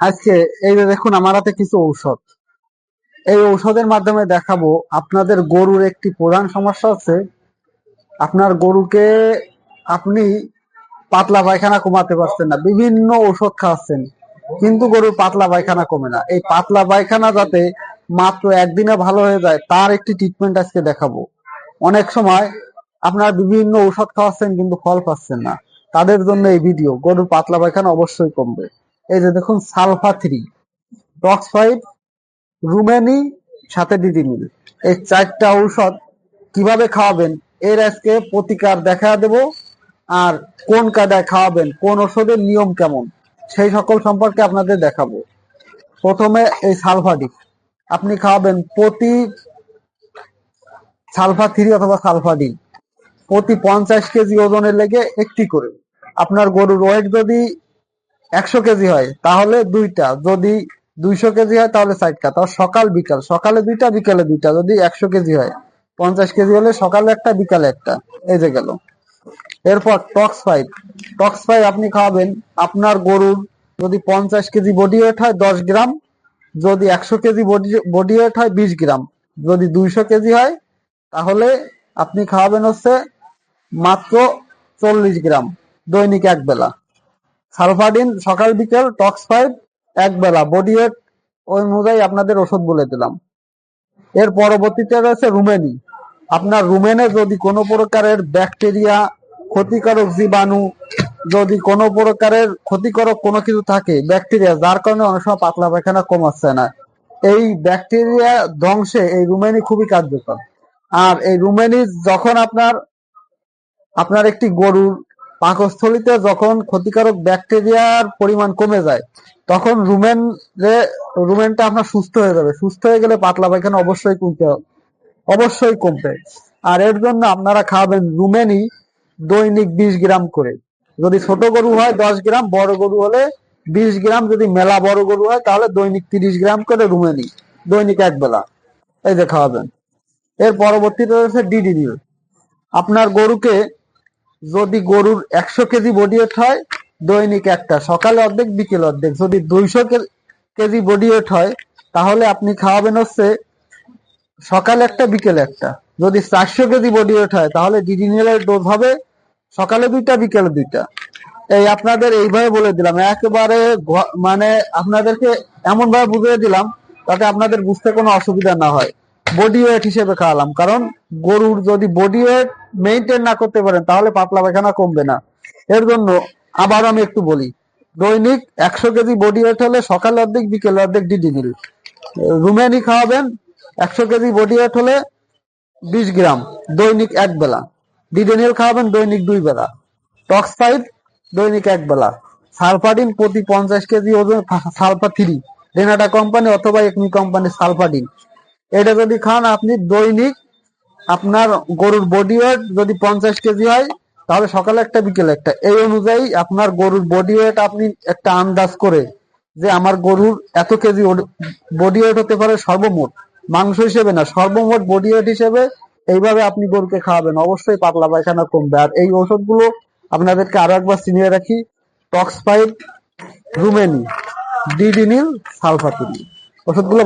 আজকে এই যে দেখুন, আমার হাতে কিছু ঔষধ। এই ঔষধের মাধ্যমে দেখাবো আপনাদের গরুর একটি প্রধান সমস্যা হচ্ছে, আপনার গরুকে আপনি পাতলা পায়খানা কমাতে পারছেন না, বিভিন্ন ঔষধ খাওয়াচ্ছেন, কিন্তু গরুর পাতলা পায়খানা কমে না। এই পাতলা পায়খানা যাতে মাত্র একদিনে ভালো হয়ে যায়, তার একটি ট্রিটমেন্ট আজকে দেখাবো। অনেক সময় আপনার বিভিন্ন ঔষধ খাওয়াচ্ছেন, কিন্তু ফল পাচ্ছেন না। তাদের জন্য এই ভিডিও গরুর পাতলা পায়খানা অবশ্যই কমবে। এই যে দেখুন, সালফা থ্রি। টক্স ফাইভ রুমেনি, সাথে ডিডিমিল এই চারটা ঔষধ কীভাবে খাওয়াবেন? এর আজকে প্রতিকার দেখা দেব। আর কোন কাদায় খাওয়াবেন? কোন ওষুধের নিয়ম কেমন? সেই সকল সম্পর্কে আপনাদের দেখাবো। প্রথমে এই সালফাডিক আপনি খাওয়াবেন প্রতি সালফা থ্রি অথবা সালফাডিন প্রতি পঞ্চাশ কেজি ওজনের লেগে একটি করে। আপনার গরুর ওয়েট যদি একশো কেজি হয়, তাহলে দুইটা। যদি দুইশো কেজি হয়, তাহলে চারটা তাও সকাল, বিকাল। সকালে দুইটা, বিকালে দুইটা। যদি একশো কেজি হয়, পঞ্চাশ কেজি হলে সকালে একটা, বিকালে একটা। এই যে গেল। এরপর টক্স ফাইভ টক্স ফাইভ আপনি খাওয়াবেন। আপনার গরুর যদি পঞ্চাশ কেজি বডি ওয়েট হয়, দশ গ্রাম। যদি একশো কেজি বডি বডি ওয়েট হয়, বিশ গ্রাম। যদি দুইশো কেজি হয়, তাহলে আপনি খাওয়াবেন হচ্ছে মাত্র চল্লিশ গ্রাম। দৈনিক এক বেলা। সালফাডিন, সকাল বিকেল, টক্স ফাইভ, এক বেলা। বডি ওয়েট ওই অনুযায়ী আপনাদের ওষুধ বলে দিলাম। এর পরবর্তীতে রয়েছে রুমেনি। আপনার রুমেনে যদি কোনো প্রকারের ব্যাকটেরিয়া, ক্ষতিকারক জীবাণু যদি কোনো প্রকারের ক্ষতিকারক কোনো কিছু থাকে, ব্যাকটেরিয়া, যার কারণে অনেক সময় পাতলা পায়খানা কমাচ্ছে না। এই ব্যাকটেরিয়া ধ্বংসে এই রুমেনি খুবই কার্যকর। আর এই রুমেনি যখন আপনার আপনার একটি গরুর পাকস্থলিতে যখন ক্ষতিকারক ব্যাকটেরিয়ার পরিমাণ কমে যায়, তখন রুমেন রুমেনটা আপনার সুস্থ হয়ে যাবে। সুস্থ হয়ে গেলে পাতলা পায়খানা অবশ্যই কমতে অবশ্যই কমবে আর এর জন্য আপনারা খাওয়াবেন রুমেনি দৈনিক বিশ গ্রাম করে। যদি ছোট গরু হয় দশ গ্রাম, বড় গরু হলে বিশ গ্রাম। যদি মেলা বড় গরু হয় তাহলে দৈনিক তিরিশ গ্রাম করে রুমেনি দৈনিক এক বেলা। এই যে খাওয়াবেন। এর পরবর্তীতে রয়েছে ডিডিনিল আপনার গরুকে যদি গরুর একশো কেজি বডি ওয়েট হয়, দৈনিক একটা, সকালে অর্ধেক, বিকেল অর্ধেক। যদি দুইশো কেজি বডি ওয়েট হয়, তাহলে আপনি খাওয়াবেন হচ্ছে সকালে একটা, বিকেলে একটা। যদি চারশো কেজি বডি ওয়েট হয়, তাহলে ডিডিনিলের ডোজ হবে সকালে দুইটা, বিকেলে দুইটা। এই আপনাদের এইভাবে বলে দিলাম। একেবারে মানে আপনাদেরকে এমন ভাবে বুঝিয়ে দিলাম, যাতে আপনাদের বুঝতে কোনো অসুবিধা না হয়। বডি ওয়েট হিসেবে খাওয়ালাম। কারণ গরুর যদি বডি ওয়েট মেনটেন না করতে পারেন, তাহলে পাতলা পায়খানা কমবে না। এর জন্য আবার আমি একটু বলি, দৈনিক একশো কেজি বডি ওয়েট হলে সকালে অর্ধেক, বিকেলে অর্ধেক ডিডি নিল রুমেনি খাওয়াবেন, একশো কেজি বডি ওয়েট হলে বিশ গ্রাম, দৈনিক এক বেলা। ডিডেনিল খাওয়াবেন, দৈনিক দুই বেলা। টক্স ফাইভ দৈনিক এক বেলা। সালফাডিন প্রতি পঞ্চাশ কেজি ওজন, সালফা থ্রি। রেনাটা কোম্পানি অথবা একমি কোম্পানি সালফাডিন। এটা যদি খান, আপনি দৈনিক আপনার গরুর বডি ওয়েট যদি পঞ্চাশ কেজি হয়, তাহলে সকালে একটা, বিকেলে একটা। এই অনুযায়ী আপনার গরুর বডি ওয়েট আপনি একটা আন্দাজ করে যে আমার গরুর এত কেজি বডি ওয়েট হতে পারে সর্বমোট, মাংস হিসেবে না, সর্বমোট বডি ওয়েট হিসেবে এইভাবে আপনি গরুকে খাওয়াবেন। অবশ্যই পাতলা পায়খানা কমবে। আর এই ওষুধগুলো আপনাদেরকে আরও একবার চিনিয়ে রাখি টক্স ফাইভ রুমেনি, ডিডিনিল সালফাতুরি ওষুধগুলো